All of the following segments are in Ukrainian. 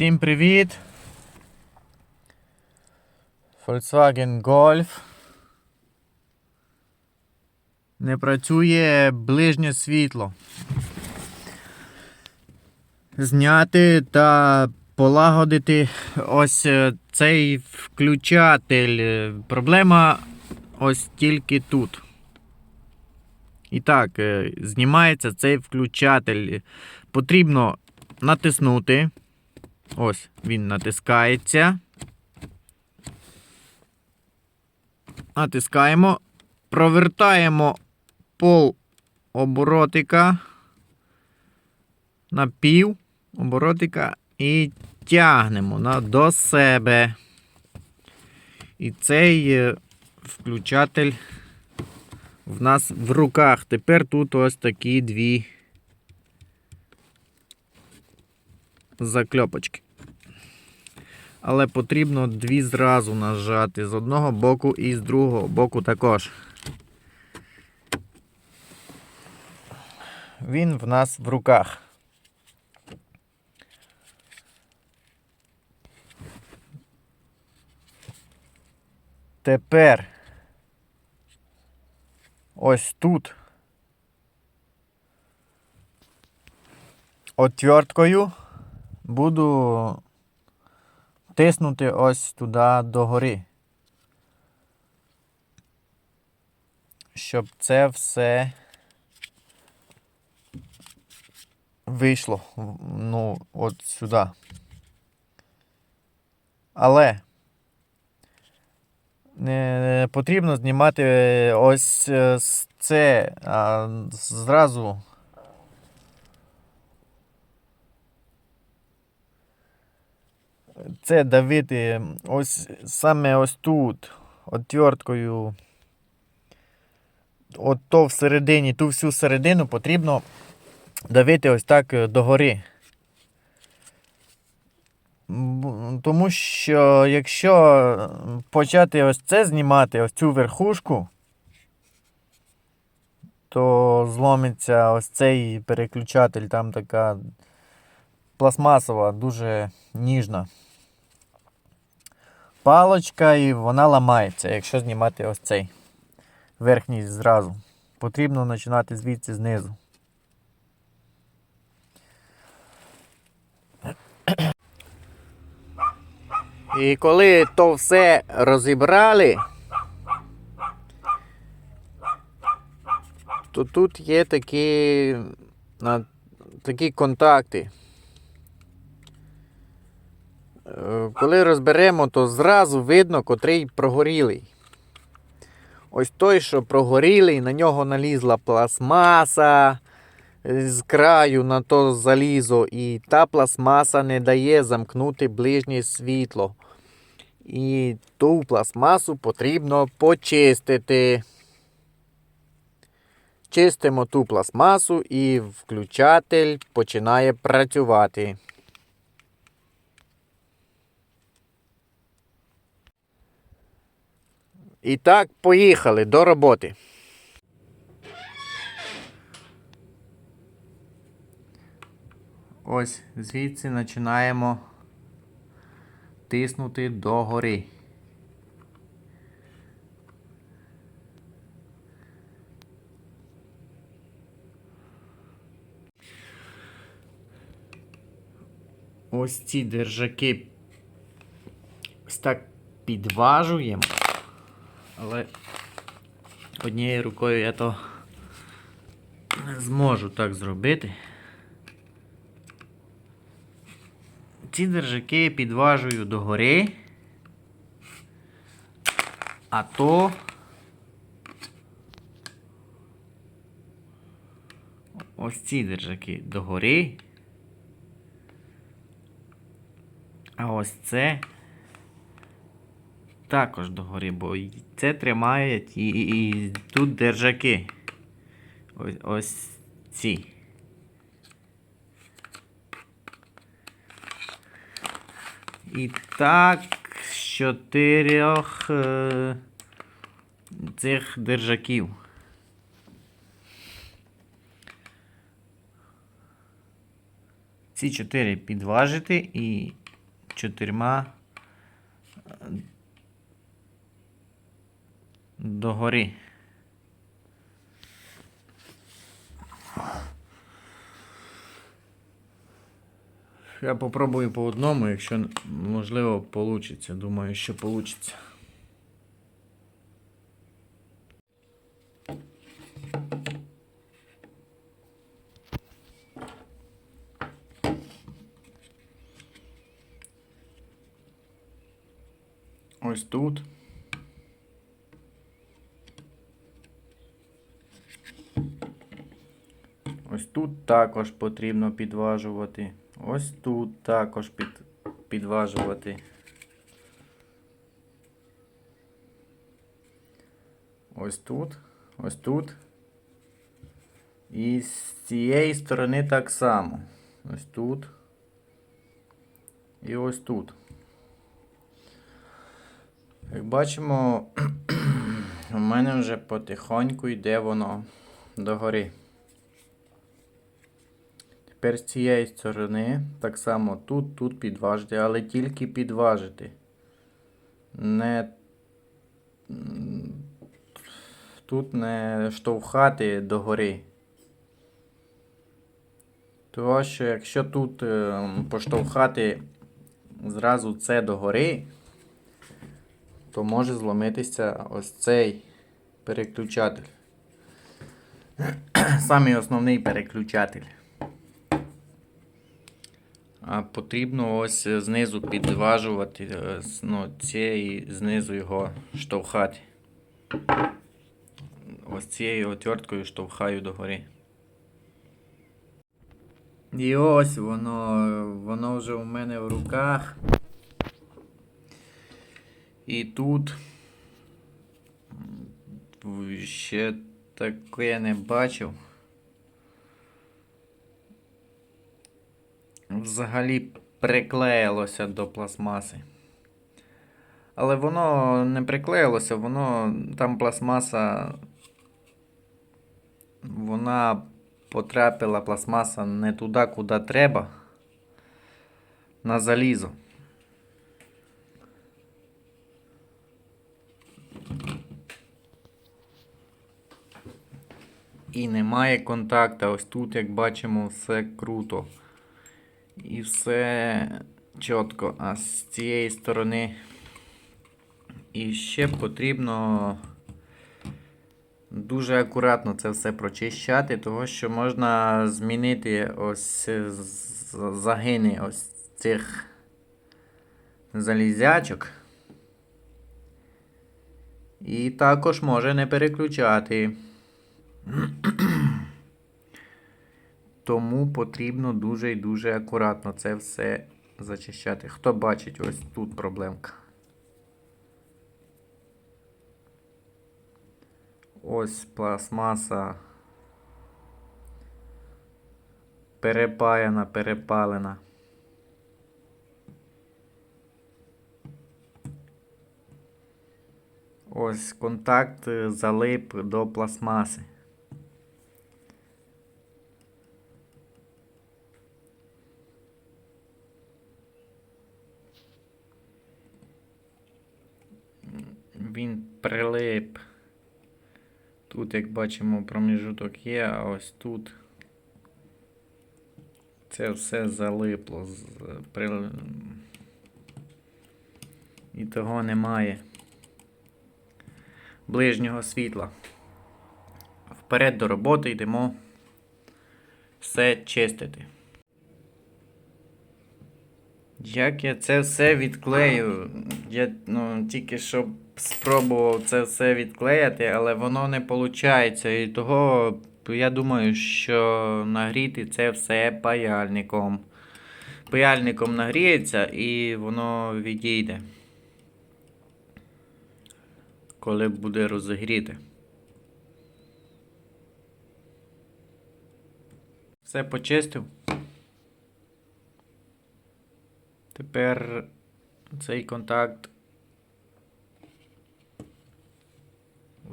Всім привіт! Volkswagen Golf. Не працює ближнє світло. Зняти та полагодити ось е, цей включатель. Е, Проблема ось тільки тут. І так, е, знімається цей включатель. Потрібно натиснути. Ось він натискається. Натискаємо. Провертаємо пол оборотика на пів оборотика і тягнемо на, до себе. І цей е, включатель в нас в руках. Тепер тут ось такі дві закльопочки. Але потрібно дві зразу нажати з одного боку і з другого боку також. Він в нас в руках. Тепер ось тут отверткою буду тиснути ось туди догори. Щоб це все вийшло ну, от сюди. Але не потрібно знімати ось е, це а зразу. Це давити ось саме ось тут, отверткою. От то всередині, ту всю середину потрібно давити ось так е, догори. Тому що якщо почати ось це знімати, ось цю верхушку, то зломиться ось цей переключатель, там така пластмасова, дуже ніжна палочка і вона ламається, якщо знімати ось цей верхній зразу. Потрібно починати звідси знизу. І коли то все розібрали, то тут є такі, такі контакти. Е, Коли розберемо, то зразу видно, котрий прогорілий. Ось той, що прогорілий, на нього налізла пластмаса е, з краю на то залізо, і та пластмаса не дає замкнути ближнє світло. І ту пластмасу потрібно почистити. Чистимо ту пластмасу і включатель починає працювати. І так, поїхали до роботи. Ось звідси починаємо тиснути догори. Ось ці держаки так підважуємо. Але однією рукою я то не зможу так зробити. Ці держаки підважую догори, а то ось ці держаки догори, а ось це також догори, бо це тримає і, і, і тут держаки. Ось, ось ці. І так, з чотирьох е, цих держаків. Ці чотири підважити і чотирма е, догори. Я попробую по одному, якщо можливо вийде. Думаю, що вийде. Ось тут. Ось тут також потрібно підважувати. Ось тут також під, підважувати. Ось тут, ось тут. І з цієї сторони так само. Ось тут. І ось тут. Як бачимо, у мене вже потихоньку йде воно догори. Тепер з цієї сторони так само тут, тут підважити, але тільки підважити. Не тут не штовхати догори. Тому що якщо тут е, поштовхати зразу це догори, то може зломитися ось цей переключатель. Самий основний переключатель. А потрібно ось знизу підважувати, е, ну, цієї знизу його штовхати. Ось цією отверткою штовхаю догори. І ось воно, воно вже у мене в руках. І тут ще таке не бачив. Взагалі приклеїлося до пластмаси. Але воно не приклеїлося, воно там пластмаса. Вона потрапила пластмаса не туди, куди треба. На залізо. І немає контакта. Ось тут, як бачимо, все круто. І все чітко. А з цієї сторони. І ще потрібно дуже акуратно це все прочищати, тому що можна змінити ось загини ось цих залізячок. І також може не переключати. Тому потрібно дуже і дуже акуратно це все зачищати. Хто бачить, ось тут проблемка. Ось пластмаса перепаяна, перепалена. Ось контакт залип до пластмаси. Він прилип. Тут, як бачимо, проміжуток є, а ось тут це все залипло. І того немає ближнього світла. Вперед до роботи йдемо все чистити. Як я це все відклею? Я ну, тільки що спробував це все відклеяти, але воно не виходить. І того я думаю, що нагріти це все паяльником. Паяльником нагріється і воно відійде. Коли буде розігріти. Все почистив. Тепер цей контакт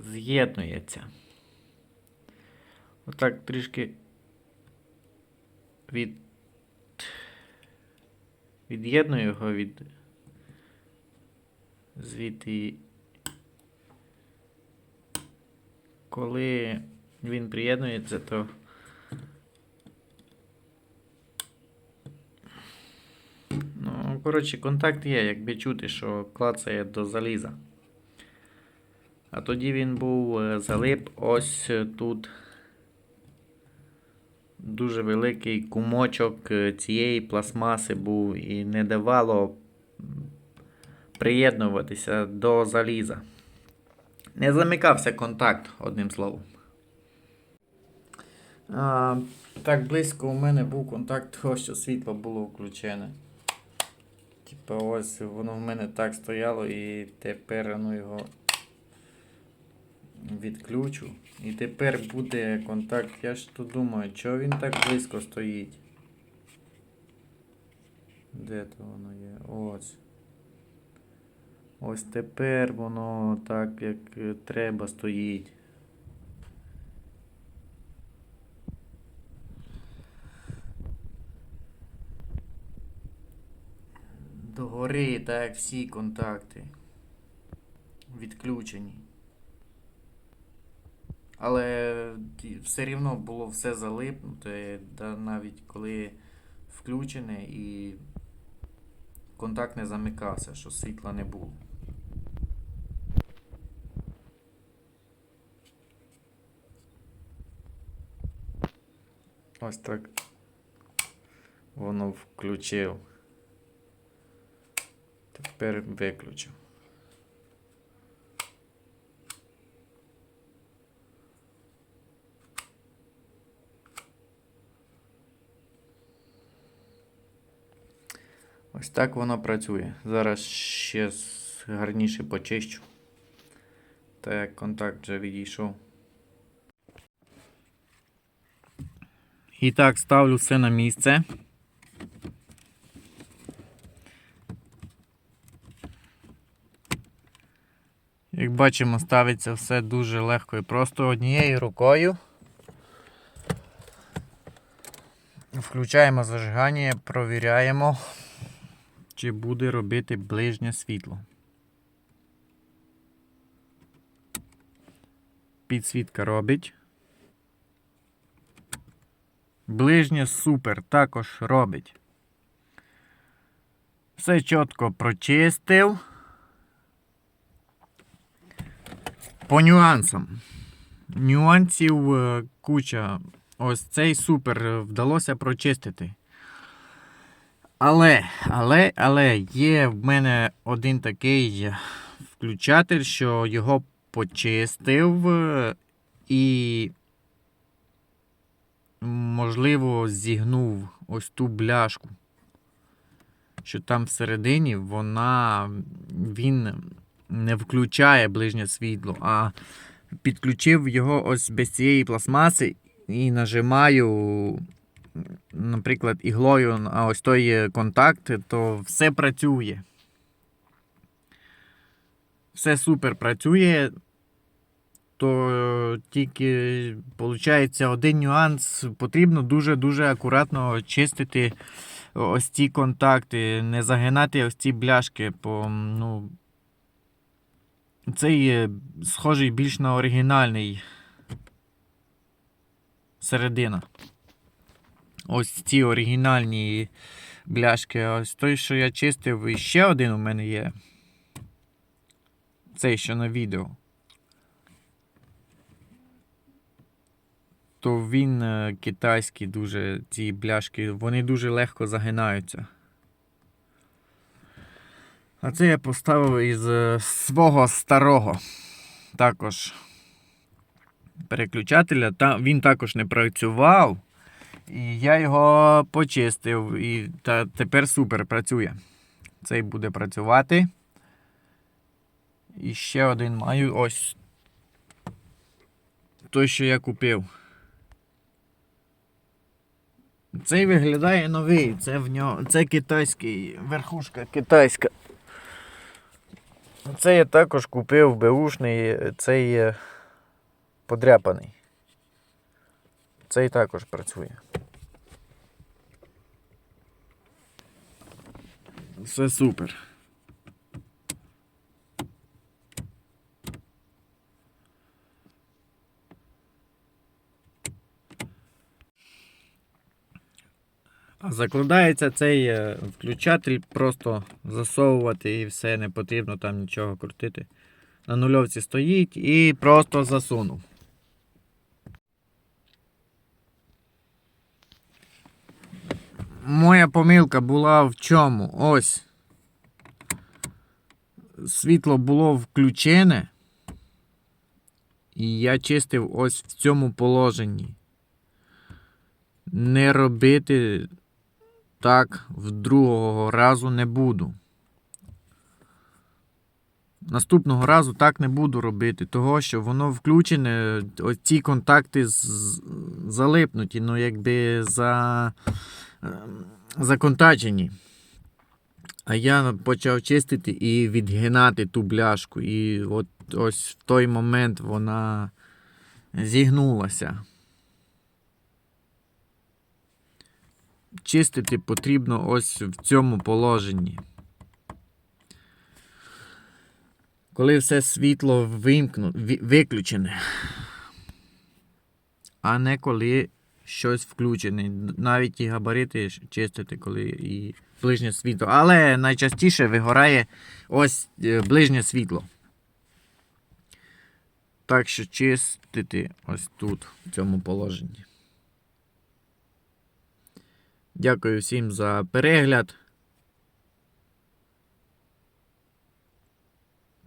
з'єднується. Отак трішки від від'єдную його від звідти. Коли він приєднується, то Ну, коротше, контакт є, якби чути, що клацає до заліза. А тоді він був е, залип ось е, тут. Дуже великий кумочок е, цієї пластмаси був і не давало приєднуватися до заліза. Не замикався контакт, одним словом. А, так близько у мене був контакт, того, що світло було включене. Типа ось воно в мене так стояло і тепер ну, його відключу. І тепер буде контакт. Я ж тут думаю, чого він так близько стоїть? Де то воно є? Ось. Ось тепер воно так, як треба стоїть. Догори, так як всі контакти. Відключені. Але все рівно було все залипнуте, навіть коли включене і контакт не замикався, що світла не було. Ось так воно включив. Тепер виключив. Ось так воно працює. Зараз ще гарніше почищу. Так як контакт вже відійшов. І так, ставлю все на місце. Як бачимо, ставиться все дуже легко і просто однією рукою. Включаємо зажигання, провіряємо, чи буде робити ближнє світло. Підсвітка робить. Ближнє супер також робить. Все чітко прочистив. По нюансам. Нюансів е, куча. Ось цей супер е, вдалося прочистити. Але, але, але є в мене один такий включатель, що його почистив е, і, можливо, зігнув ось ту бляшку. Що там всередині вона він не включає ближнє світло, а підключив його ось без цієї пластмаси і нажимаю, наприклад, іглою на ось той контакт, то все працює. Все супер працює. То тільки виходить один нюанс. Потрібно дуже-дуже акуратно чистити ось ці контакти, не загинати ось ці бляшки, бо ну, цей схожий більш на оригінальний середина. Ось ці оригінальні бляшки. Ось той, що я чистив, і ще один у мене є. Цей, що на відео. То він е, китайський дуже, ці бляшки, вони дуже легко загинаються. А це я поставив із е, свого старого також переключателя. Та, він також не працював. І я його почистив. І та, тепер супер працює. Цей буде працювати. І ще один маю ось. Той, що я купив. Цей виглядає новий. Це в нього. Це китайський, верхушка китайська. Це я також купив беушний, цей є подряпаний. Цей також працює. Все супер. Закладається цей е, включатель, просто засовувати і все, не потрібно там нічого крутити. На нульовці стоїть і просто засунув. Моя помилка була в чому? Ось. Світло було включене. І я чистив ось в цьому положенні. Не робити так в другого разу не буду. Наступного разу так не буду робити, того що воно включене, ось ці контакти залипнуті, ну якби за, ем, законтачені. А я почав чистити і відгинати ту бляшку. І от ось в той момент вона зігнулася. Чистити потрібно ось в цьому положенні. Коли все світло вимкну, виключене. А не коли щось включене. Навіть і габарити чистити, коли і ближнє світло. Але найчастіше вигорає ось е, ближнє світло. Так що чистити ось тут, в цьому положенні. Дякую всім за перегляд.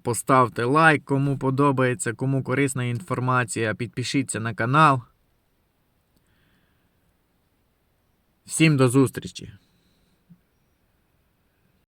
Поставте лайк, кому подобається, кому корисна інформація. Підпишіться на канал. Всім до зустрічі!